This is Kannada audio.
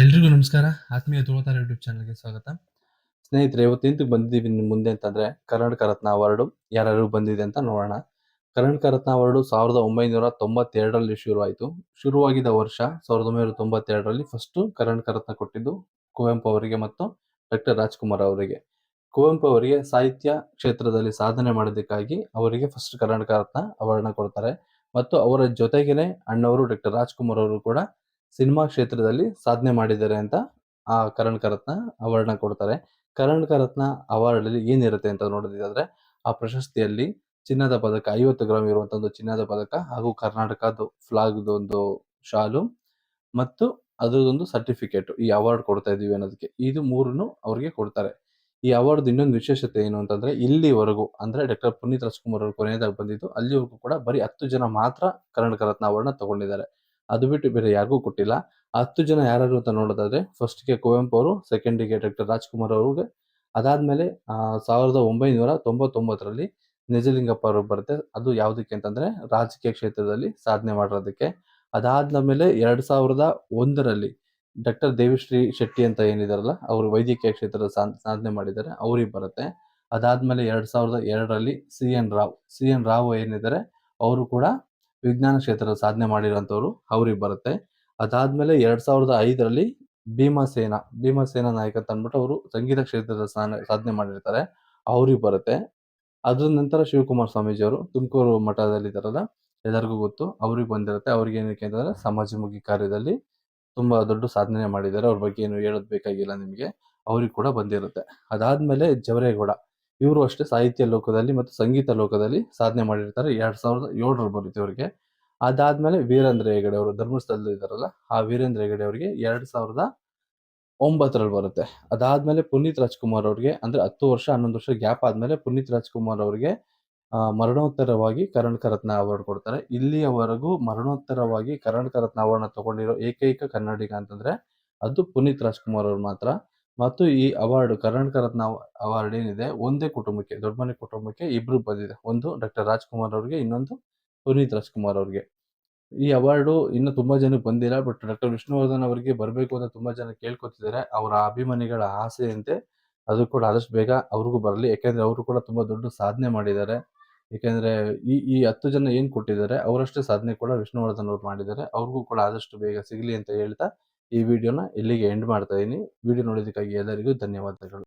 ಎಲ್ರಿಗೂ ನಮಸ್ಕಾರ. ಆತ್ಮೀಯ ತುಳತಾರ ಯೂಟ್ಯೂಬ್ ಚಾನಲ್ಗೆ ಸ್ವಾಗತ. ಸ್ನೇಹಿತರೆ, ಇವತ್ತು ಬಂದಿದ್ದೀವಿ ನಿಮ್ ಮುಂದೆ ಅಂತಂದ್ರೆ ಕರ್ನಾಟಕ ರತ್ನ ಅವಾರ್ಡು ಯಾರ್ಯಾರು ಬಂದಿದೆ ಅಂತ ನೋಡೋಣ. ಕರ್ನಾಟಕ ರತ್ನ ಅವಾರ್ಡು ಸಾವಿರದ ಒಂಬೈನೂರ ತೊಂಬತ್ತೆರಡರಲ್ಲಿ ಶುರುವಾಯಿತು. ಶುರುವಾಗಿದ್ದ ವರ್ಷ ಸಾವಿರದ ಒಂಬೈನೂರ ತೊಂಬತ್ತೆರಡರಲ್ಲಿ ಫಸ್ಟ್ ಕರ್ನಾಟಕ ರತ್ನ ಕೊಟ್ಟಿದ್ದು ಕುವೆಂಪು ಅವರಿಗೆ ಮತ್ತು ಡಾಕ್ಟರ್ ರಾಜ್ಕುಮಾರ್ ಅವರಿಗೆ. ಕುವೆಂಪು ಅವರಿಗೆ ಸಾಹಿತ್ಯ ಕ್ಷೇತ್ರದಲ್ಲಿ ಸಾಧನೆ ಮಾಡೋದಕ್ಕಾಗಿ ಅವರಿಗೆ ಫಸ್ಟ್ ಕರ್ನಾಟಕ ರತ್ನ ಅವಾರ್ಡ್ನ ಕೊಡ್ತಾರೆ. ಮತ್ತು ಅವರ ಜೊತೆಗೇನೆ ಅಣ್ಣವರು ಡಾಕ್ಟರ್ ರಾಜ್ಕುಮಾರ್ ಅವರು ಕೂಡ ಸಿನಿಮಾ ಕ್ಷೇತ್ರದಲ್ಲಿ ಸಾಧನೆ ಮಾಡಿದ್ದಾರೆ ಅಂತ ಆ ಕರಣ್ ರತ್ನ ಅವಾರ್ಡ್ನ ಕೊಡ್ತಾರೆ. ಕರಣ್ ಕರತ್ನ ಅವಾರ್ಡ್ ಅಲ್ಲಿ ಏನಿರುತ್ತೆ ಅಂತ ನೋಡೋದಿದ್ರೆ, ಆ ಪ್ರಶಸ್ತಿಯಲ್ಲಿ ಚಿನ್ನದ ಪದಕ, ಐವತ್ತು ಗ್ರಾಮ್ ಇರುವಂತಹ ಒಂದು ಚಿನ್ನದ ಪದಕ ಹಾಗೂ ಕರ್ನಾಟಕದ ಫ್ಲಾಗ್ ಒಂದು ಶಾಲು ಮತ್ತು ಅದರದೊಂದು ಸರ್ಟಿಫಿಕೇಟ್ ಈ ಅವಾರ್ಡ್ ಕೊಡ್ತಾ ಇದೀವಿ ಅನ್ನೋದಕ್ಕೆ. ಇದು ಮೂರನ್ನು ಅವ್ರಿಗೆ ಕೊಡ್ತಾರೆ. ಈ ಅವಾರ್ಡ್ ಇನ್ನೊಂದು ವಿಶೇಷತೆ ಏನು ಅಂತಂದ್ರೆ, ಇಲ್ಲಿವರೆಗೂ ಅಂದ್ರೆ ಡಾಕ್ಟರ್ ಪುನೀತ್ ರಾಜ್ಕುಮಾರ್ ಅವರು ಕೊನೆಯದಾಗಿ ಬಂದಿದ್ದು, ಅಲ್ಲಿವರೆಗೂ ಕೂಡ ಬರೀ ಹತ್ತು ಜನ ಮಾತ್ರ ಕರ್ನಾಟಕ ರತ್ನ ಅವಾರ್ಡ್ನ ತಗೊಂಡಿದ್ದಾರೆ. ಅದು ಬಿಟ್ಟು ಬೇರೆ ಯಾರಿಗೂ ಕೊಟ್ಟಿಲ್ಲ. ಹತ್ತು ಜನ ಯಾರು ಅಂತ ನೋಡೋದಾದ್ರೆ ಫಸ್ಟ್ಗೆ ಕುವೆಂಪು ಅವರು ಸೆಕೆಂಡಿಗೆ ಡಾಕ್ಟರ್ ರಾಜ್ಕುಮಾರ್ ಅವ್ರಿಗೆ. ಅದಾದ್ಮೇಲೆ ಸಾವಿರದ ಒಂಬೈನೂರ ತೊಂಬತ್ತೊಂಬತ್ತರಲ್ಲಿ ನಿಜಲಿಂಗಪ್ಪ ಅವರು ಬರುತ್ತೆ. ಅದು ಯಾವುದಕ್ಕೆ ಅಂತಂದ್ರೆ ರಾಜಕೀಯ ಕ್ಷೇತ್ರದಲ್ಲಿ ಸಾಧನೆ ಮಾಡಿರೋದಕ್ಕೆ. ಅದಾದ ಮೇಲೆ ಎರಡ್ ಸಾವಿರದ ಒಂದರಲ್ಲಿ ಡಾಕ್ಟರ್ ದೇವಿಶ್ರೀ ಶೆಟ್ಟಿ ಅಂತ ಏನಿದಾರಲ್ಲ, ಅವರು ವೈದ್ಯಕೀಯ ಕ್ಷೇತ್ರದ ಸಾಧನೆ ಮಾಡಿದ್ದಾರೆ. ಅವ್ರಿಗೆ ಬರುತ್ತೆ. ಅದಾದ್ಮೇಲೆ ಎರಡ್ ಸಾವಿರದ ಎರಡರಲ್ಲಿ C N Rao, C N Rao ಏನಿದ್ದಾರೆ ಅವರು ಕೂಡ ವಿಜ್ಞಾನ ಕ್ಷೇತ್ರದ ಸಾಧನೆ ಮಾಡಿರೋಂಥವ್ರು ಅವ್ರಿಗೆ ಬರುತ್ತೆ. ಅದಾದ್ಮೇಲೆ ಎರಡು ಸಾವಿರದ ಐದರಲ್ಲಿ ಭೀಮಸೇನ ಭೀಮಸೇನ ನಾಯಕ ಅಂತ ಅಂದ್ಬಿಟ್ಟು ಅವರು ಸಂಗೀತ ಕ್ಷೇತ್ರದ ಸಾಧನೆ ಮಾಡಿರ್ತಾರೆ, ಅವ್ರಿಗೆ ಬರುತ್ತೆ. ಅದ್ರ ನಂತರ ಶಿವಕುಮಾರ್ ಸ್ವಾಮೀಜಿ ಅವರು ತುಮಕೂರು ಮಠದಲ್ಲಿ ಇದ್ದಾರಲ್ಲ ಎಲ್ಲರಿಗೂ ಗೊತ್ತು, ಅವ್ರಿಗೆ ಬಂದಿರುತ್ತೆ. ಅವ್ರಿಗೆ ಏನಕ್ಕೆ ಅಂತಂದ್ರೆ ಸಮಾಜಮುಖಿ ಕಾರ್ಯದಲ್ಲಿ ತುಂಬಾ ದೊಡ್ಡ ಸಾಧನೆ ಮಾಡಿದ್ದಾರೆ. ಅವ್ರ ಬಗ್ಗೆ ಏನು ಹೇಳೋದ್ ಬೇಕಾಗಿಲ್ಲ ನಿಮಗೆ, ಅವ್ರಿಗೆ ಕೂಡ ಬಂದಿರುತ್ತೆ. ಅದಾದ್ಮೇಲೆ ಜವರೇಗೌಡ ಇವರು ಅಷ್ಟೇ ಸಾಹಿತ್ಯ ಲೋಕದಲ್ಲಿ ಮತ್ತು ಸಂಗೀತ ಲೋಕದಲ್ಲಿ ಸಾಧನೆ ಮಾಡಿರ್ತಾರೆ. ಎರಡ್ ಸಾವಿರದ ಏಳರಲ್ಲಿ ಬರುತ್ತೆ ಅವರಿಗೆ ಅದಾದ್ಮೇಲೆ ವೀರೇಂದ್ರ ಹೆಗಡೆ ಅವರು ಧರ್ಮಸ್ಥಳದಲ್ಲಿ ಇದಾರಲ್ಲ ಆ ವೀರೇಂದ್ರ ಹೆಗಡೆ ಅವರಿಗೆ ಎರಡ್ ಸಾವಿರದ ಒಂಬತ್ತರಲ್ಲಿ ಬರುತ್ತೆ. ಅದಾದ್ಮೇಲೆ ಪುನೀತ್ ರಾಜ್ಕುಮಾರ್ ಅವ್ರಿಗೆ ಅಂದ್ರೆ ಹತ್ತು ವರ್ಷ, ಹನ್ನೊಂದು ವರ್ಷ ಗ್ಯಾಪ್ ಆದ್ಮೇಲೆ ಪುನೀತ್ ರಾಜ್ಕುಮಾರ್ ಅವರಿಗೆ ಮರಣೋತ್ತರವಾಗಿ ಕರ್ನಾಟಕ ರತ್ನ ಅವಾರ್ಡ್ ಕೊಡ್ತಾರೆ. ಇಲ್ಲಿಯವರೆಗೂ ಮರಣೋತ್ತರವಾಗಿ ಕರ್ನಾಟಕ ರತ್ನ ಅವಾರ್ಡ್ನ ತಗೊಂಡಿರೋ ಏಕೈಕ ಕನ್ನಡಿಗ ಅಂತಂದ್ರೆ ಅದು ಪುನೀತ್ ರಾಜ್ಕುಮಾರ್ ಅವ್ರು ಮಾತ್ರ. ಮತ್ತು ಈ ಅವಾರ್ಡ್ ಕರ್ನಾಟಕ ರತ್ನ ಅವಾರ್ಡ್ ಏನಿದೆ? ಒಂದೇ ಕುಟುಂಬಕ್ಕೆ ದೊಡ್ಡಮನೆ ಕುಟುಂಬಕ್ಕೆ ಇಬ್ರು ಬಂದಿದೆ. ಒಂದು ಡಾಕ್ಟರ್ ರಾಜ್ಕುಮಾರ್ ಅವ್ರಿಗೆ, ಇನ್ನೊಂದು ಪುನೀತ್ ರಾಜ್ಕುಮಾರ್ ಅವ್ರಿಗೆ. ಈ ಅವಾರ್ಡು ಇನ್ನೂ ತುಂಬಾ ಜನಕ್ಕೆ ಬಂದಿಲ್ಲ, ಬಟ್ ಡಾಕ್ಟರ್ ವಿಷ್ಣುವರ್ಧನ್ ಅವರಿಗೆ ಬರಬೇಕು ಅಂತ ತುಂಬಾ ಜನ ಕೇಳ್ಕೊತಿದ್ದಾರೆ. ಅವರ ಅಭಿಮಾನಿಗಳ ಆಸೆಯಂತೆ ಅದು ಕೂಡ ಆದಷ್ಟು ಬೇಗ ಅವ್ರಿಗೂ ಬರಲಿ. ಯಾಕೆಂದ್ರೆ ಅವರು ಕೂಡ ತುಂಬಾ ದೊಡ್ಡ ಸಾಧನೆ ಮಾಡಿದ್ದಾರೆ. ಏಕೆಂದರೆ ಈ ಈ ಹತ್ತು ಜನ ಏನು ಕೊಟ್ಟಿದ್ದಾರೆ, ಅವರಷ್ಟೇ ಸಾಧನೆ ಕೂಡ ವಿಷ್ಣುವರ್ಧನ್ ಅವ್ರು ಮಾಡಿದ್ದಾರೆ. ಅವ್ರಿಗೂ ಕೂಡ ಆದಷ್ಟು ಬೇಗ ಸಿಗಲಿ ಅಂತ ಹೇಳ್ತಾ ಈ ವಿಡಿಯೋನ ಇಲ್ಲಿಗೆ ಎಂಡ್ ಮಾಡ್ತಾ ಇದ್ದೀನಿ ವಿಡಿಯೋ ನೋಡೋದಕ್ಕಾಗಿ ಎಲ್ಲರಿಗೂ ಧನ್ಯವಾದಗಳು.